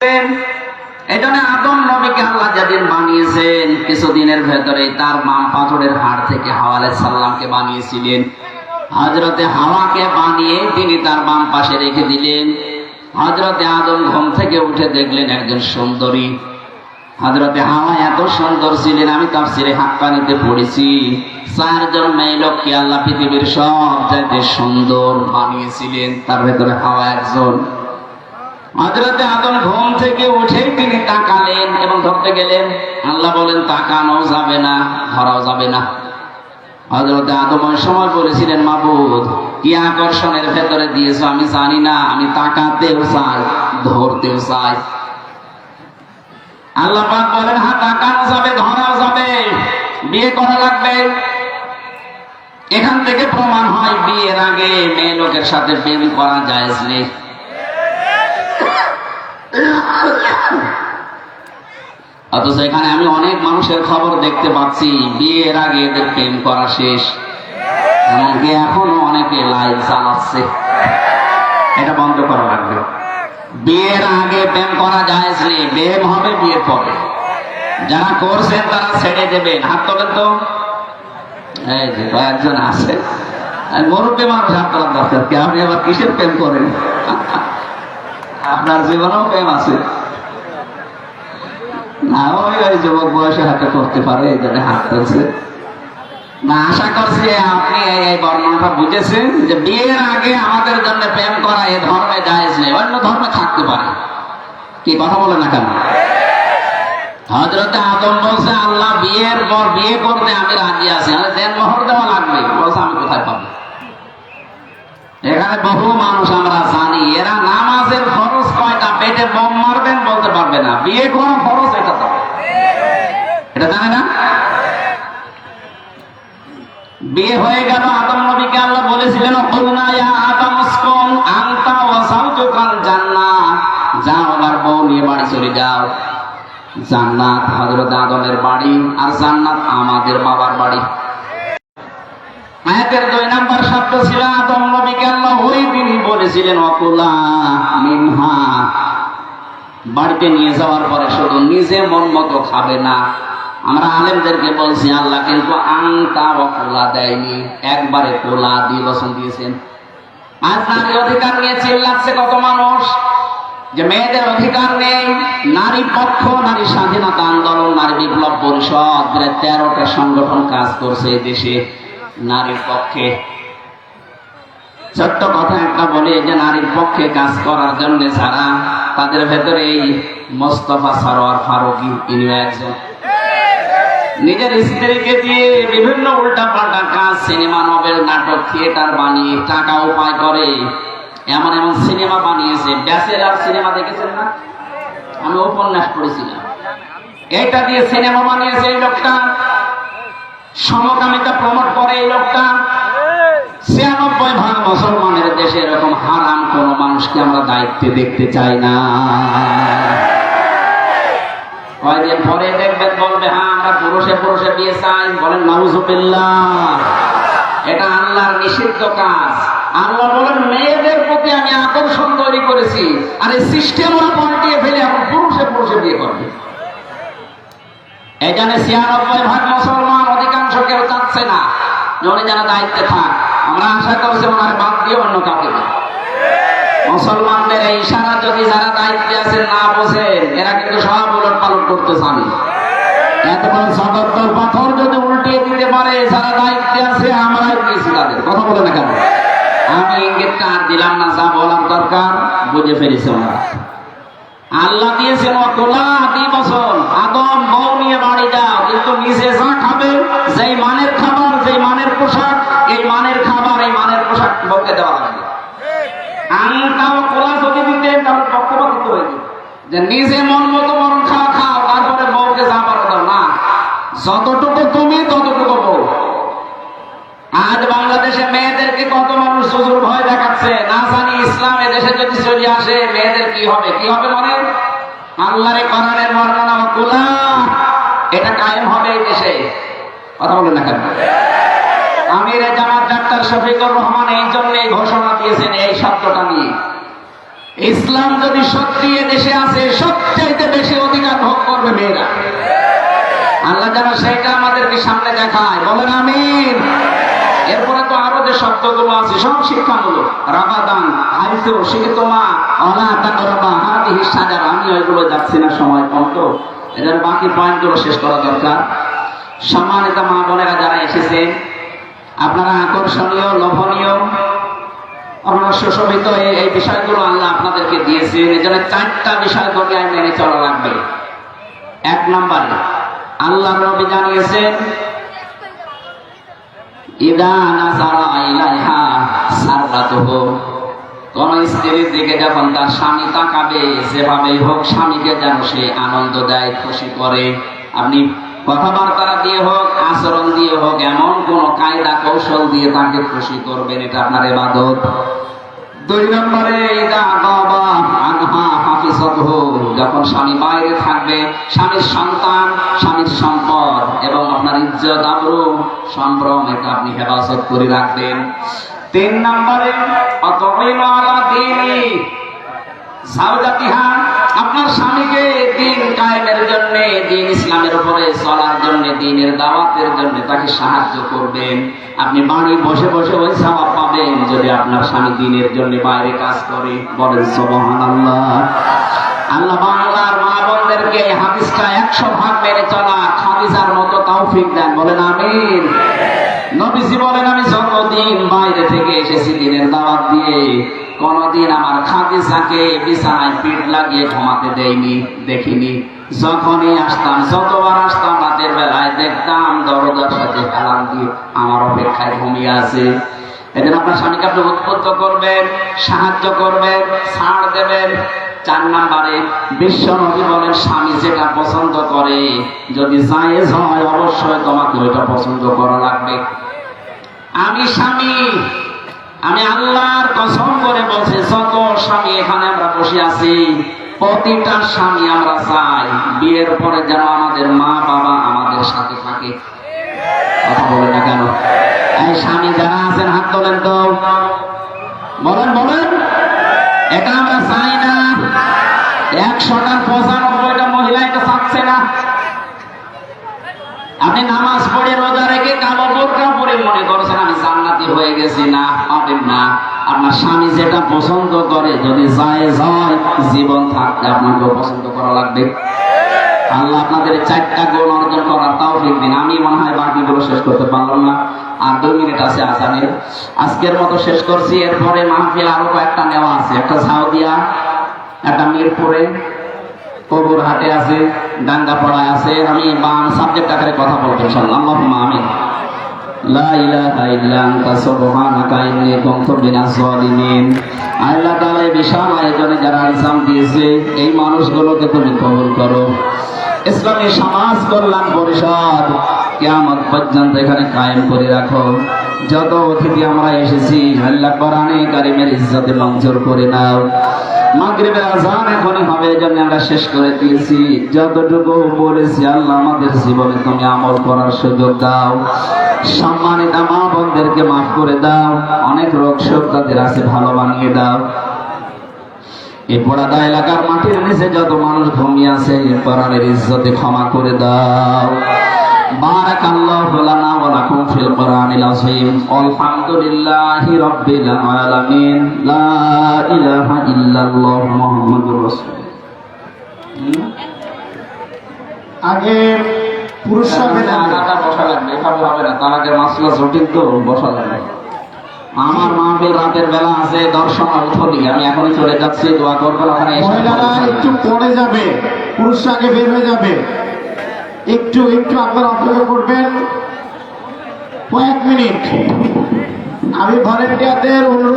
দেখলেন একজন সুন্দরী। হজরতে হাওয়া এত সুন্দর ছিলেন, আমি তাফসিরে হাক্কানিতে পড়েছি। চারজন মেয়ে লোককে আল্লাহ পৃথিবীর সব সুন্দর বানিয়েছিলেন, তার ভেতরে হাওয়া একজন। হজরতে আদম ঘুম থেকে উঠে তিনি তাকালেন এবং ধরতে গেলেন, আল্লাহ বলেন তাকানো যাবে না, ধরাও যাবে না। হজরতে আদম ওই সময় বলেছিলেন, মাবুদ, কি আকর্ষণের ভেতরে দিয়েছ? আমি জানি না, আমি তাকাতেও চাই, ধরতেও চাই। আল্লাহ বলেন হ্যাঁ তাকানো যাবে, ধরাও যাবে, বিয়ে করা লাগবে। এখান থেকে প্রমাণ হয়, বিয়ের আগে মেয়ে লোকের সাথে প্রেম করা যায় নেই। অথচ এখানে আমি অনেক মানুষের খবর দেখতে পাচ্ছি, বিয়ের আগে এদের প্রেম করা শেষ। এমনকি এখনও অনেকে লাইভ চালাচ্ছে। এটা বন্ধ করা লাগবে। বিয়ের আগে প্রেম করা যায় নেই প্রেম হবে, বিয়ের পরে। যারা করছেন তারা ছেড়ে দেবেন। হাত তোলেন তো। এই যে কয়েকজন আছে। মুরব্বী মানুষ হাত তোলার দরকার আপনি আবার কিসের প্রেম করেন? আপনার জীবনেও প্রেম আছে। যুবক বয়সে করতে পারে হাত না, আশা করছি আপনি এই বর্ণনাটা বুঝেছেন যে বিয়ের আগে আমাদের জন্য প্রেম করা এ ধর্মে জায়েজ নেই অন্য ধর্মে থাকতে পারে। কি কথা বলে না কেন? হজরতে আদম বলছে, আল্লাহ, বিয়ের পর বিয়ে করতে আমি রাজি আছি। দেন মোহর দেওয়া লাগবে। বলছে, আমি কোথায় পাবো? এখানে বহু মানুষ আমরা জানি। এরা নামাজের খরচ কয়টা? পেটে বম মারবেন বলতে পারবে না। বিয়ে কোন খরচ এটা তো। এটা জানে না? বিয়ে হয়ে গেল, আদম নবীকে আল্লাহ বলেছিলেন কুলনা ইয়া আদম যাও আবার বউ নিয়ে বাড়ি চলে যাও। জান্নাত হযরত আদমের বাড়ি আর জান্নাত আমাদের বাবার বাড়ি। আয়াতের দুই নাম্বার শব্দ ছিল, আদম নবীকে আল্লাহ ওই দিনই বলেছিলেন, অকুলা মিনহা। বাড়িতে নিয়ে যাওয়ার পরে শুধু নিজে মন মতো খাবে না। আমরা আলেমদেরকে বলছি, আল্লাহ কিন্তু আংতা অকুলা দেয়নি, একবারে কোলা দিয়ে বসন দিয়েছেন। আজ নারী অধিকার নিয়ে চিল্লাচ্ছে কত মানুষ। যে মেয়েদের অধিকার নেই, নারী পক্ষ, নারী স্বাধীনতা আন্দোলন, নারী বিপ্লব পরিষদ তেরোটা সংগঠন কাজ করছে এই দেশে। নারীর পক্ষে। ছোট্ট কথা একটা বলি যে, নারীর পক্ষে কাজ করার জন্য যারা তাদের ভেতরে এই মোস্তফা সরোয়ার ফারুকি, ইনিও একজন। নিজের স্ত্রীকে দিয়ে বিভিন্ন উল্টা পাল্টা কাজ, সিনেমা, নভেল, নাটক, থিয়েটার বানিয়ে টাকা উপায় করে। এমন এমন সিনেমা বানিয়েছে। ব্যাচেলার সিনেমা দেখেছেন না? আমি উপন্যাস পড়েছিলাম। এটা দিয়ে সিনেমা বানিয়েছে এই লোকটা। সমকামিতা প্রমোট করে এই লোকটা। ছিয়ানব্বই ভাগ মুসলমানের দেশে এরকম হারাম কোন মানুষকে আমরা দায়িত্বে দেখতে চাই না। কয়দিন পরে দেখবেন বলবে হ্যাঁ আমরা পুরুষে পুরুষে বিয়ে চাই। বলেন, নাউজুবিল্লাহ। এটা আল্লাহর নিষিদ্ধ কাজ। আল্লাহ বলেন, মেয়েদের প্রতি আমি আকর্ষণ তৈরি করেছি। আর এই সিস্টেম ওরা পাল্টিয়ে ফেলে, এখন পুরুষে পুরুষে বিয়ে করবে। এখানে ছিয়ানব্বই ভাগ মুসলমান কেউ চাচ্ছে না। যে উনি যেন দায়িত্বে থাক। আমরা আশা করছি ওনার বাদ দিয়ে অন্য কাউকে মুসলমানদের এই ইশারা যদি যারা দায়িত্বে আছেন, না বোঝেন, এরা কিন্তু সব উলট পালট করতে চান এত বড় সদর্দর পাথর যদি উল্টিয়ে দিতে পারে, যারা দায়িত্বে আছে আমরাই দিয়েছি তাদের কথা বলে না কেন? আমি ইঙ্গিতটা আর দিলাম না, যা বলার দরকার, বুঝে ফেলেছে ওনারা। আল্লাহ দিয়েছেন অকলা দুই বছর। আদম বউ নিয়ে বাড়ি যাও। কিন্তু নিজে যা খাবে, যেই মানের খাবার, যেই মানের পোশাক, এই মানের খাবার, এই মানের পোশাক বউকে দেওয়া লাগবে আনটাও কোলা যদি দিতেন হয়ে। যে নিজে মন মতো মরণ খাওয়া খাও, তারপরে বউকে যা পারো দাও। না, যতটুকু তুমি, ততটুকু বউ। আজ বাংলাদেশে দেখি কত মানুষ হুজুর ভয় দেখাচ্ছে, না জানি ইসলাম এদেশে যদি চলে আসে, মেয়েদের কি হবে? কি হবে মনে? আল্লাহরে করানের বর্ণনা গোলা এটা কায়েম হবে এই দেশে। কথা বলেন না কেন? আমির জামাত ডাক্তার শফিকুর রহমান এই জন্যে ঘোষণা দিয়েছেন এই শব্দটা নিয়ে। ইসলাম যদি সত্যি দেশে আসে, সবচাইতে বেশি অধিকার ভোগ করবে মেয়েরা। আল্লাহ যেন সেটা আমাদেরকে সামনে দেখায়। বলেন আমি আছে? সব রাবাদান হাদিহি সাজার আমি ওইগুলো যাচ্ছি না সময় বাকি পয়েন্টগুলো শেষ করা দরকার। সম্মানিত মা বোনেরা যারা আপনারা আকর্ষণীয় লোভনীয় আপনারা সুশোভিত এই বিষয়গুলো আল্লাহ আপনাদেরকে দিয়েছেন। এই জন্য চারটা বিষয় দরিয়ায় মেনে চলা লাগবে। এক নম্বরে আল্লাহ জানিয়েছেন কোন স্ত্রীর দিকে যখন তার স্বামী তাকাবে, যেভাবেই হোক স্বামীকে যেন সে আনন্দ দেয়, খুশি করে। আপনি কথাবার্তা দিয়ে হোক, আচরণ দিয়ে হোক, এমন কোন কায়দা কৌশল দিয়ে তাকে খুশি করবেন, এটা আপনার এবাদত। দুই নম্বরে যখন স্বামী বাইরে থাকবে, স্বামীর সন্তান, স্বামীর সম্পদ এবং আপনার ইজ্জত, আবরু, সম্ভ্রম, এটা আপনি হেফাজত করে রাখবেন। তিন নম্বরে আপনার স্বামীকে দিন কায়েমের জন্য দিন ইসলামের উপরে চলার জন্য, দিনের দাওয়াতের জন্য তাকে সাহায্য করবেন। আপনি বাড়ি বসে বসে ওই সওয়াব পাবেন যদি আপনার স্বামী দিনের জন্য বাইরে কাজ করে। বলেন, সুবহানাল্লাহ। আল্লাহ বাংলার মা বোনদেরকে এই হাদিসটা একশো ভাগ মেনে চলা খাদিজার মতো তৌফিক দেন, বলেন আমিন। নবীজি বলেন, আমি যতদিন বাইরে থেকে এসেছি, দিনের দাওয়াত দিয়ে। কোনদিন আমার খাদিজাকে বিছানায় পিঠ লাগিয়ে ঘুমাতে দেয়নি, দেখিনি। যখনই আসতাম, যতবার আসতাম, রাতের বেলায় দেখতাম দরজার সাথে হেলান দিয়ে আমার অপেক্ষায় ঘুমিয়ে আছে। এদিন আপনার স্বামীকে আপনি উদ্বুদ্ধ করবেন, সাহায্য করবেন, ছাড় দেবেন চার নাম্বারে, বিশ্ব নবী বলেন, স্বামী যেটা পছন্দ করে, যদি জায়েজ হয়, অবশ্যই তোমাকে ওইটা পছন্দ করা লাগবে। আমি স্বামী, আমি আল্লাহর কসম করে বলছি, যত স্বামী এখানে আমরা বসে আছি, প্রতিটা স্বামী আমরা চাই, বিয়ের পরে যেন আমাদের মা বাবা আমাদের সাথে থাকে। কথা বলে না কেন? এই স্বামী যারা আছেন, হাত তোলেন তো। বলেন বলেন। এটা আমরা চাই আপনার স্বামী যেটা পছন্দ করে, যদি জায়েজ হয়, জীবন থাকতে আপনাকে পছন্দ করা লাগবে। আল্লাহ আপনাদের চারটা অর্জন করার তাও দিন। আমি মনে হয় শেষ করতে পারলাম না। আর দুই মিনিট আছে আসানের আজকের মতো শেষ করছি। এরপরে মাহফিল আরও কয়েকটা নেওয়া আছে। একটা সাউদিয়া একটা মিরপুরে, কবুর হাটে আছে ডাঙ্গা পড়ায় আছে। আমি বাম সাবজেক্ট আকারে কথা বলব, ইনশাআল্লাহ। আল্লাহুম্মা মানুষগুলোকে তুমি করো। সমাজ কল্যাণ পর্যন্ত এখানে কায়েম করে রাখো। যত অতিথি আমরা এসেছি, আল্লাহ কারিমের ইজ্জতে মঞ্জুর করে নাও। মাগরিবের আজান এখনই হবে, এই জন্য আমরা শেষ করে দিয়েছি। যতটুকু বলেছি আল্লাহ আমাদের জীবনে তুমি আমল করার সুযোগ দাও। সম্মানিত মা বোনদেরকে মাফ করে দাও। অনেক রোগ শোক তাদের আছে, ভালো বানিয়ে দাও। এই পোড়াদা এলাকার মাটির নিচে যত মানুষ ঘুমিয়ে আছে কোরআনের ইজ্জতে ক্ষমা করে দাও। بارك الله لنا ولكم في القرآن العظيم والحمد لله رب العالمين لا إله إلا الله محمد رسول আগে পুরস্কার পেলেন আগাটা বসা লাগবে এভাবে হবে না তার আগে মাসলা জটিল তো বসা লাগবে আমার মাহফিল রাতের বেলা আছে দর্শন উঠলি আমি এখনই চলে যাচ্ছি দোয়া করবেন ওখানে এসে মহিলারা একটু পরে যাবে পুরুষরা আগে বের হয়ে যাবে একটু একটু আপনারা অপেক্ষা করবেন। কয়েক মিনিট। আমি ভলেন্টিয়ারদের অনুরোধ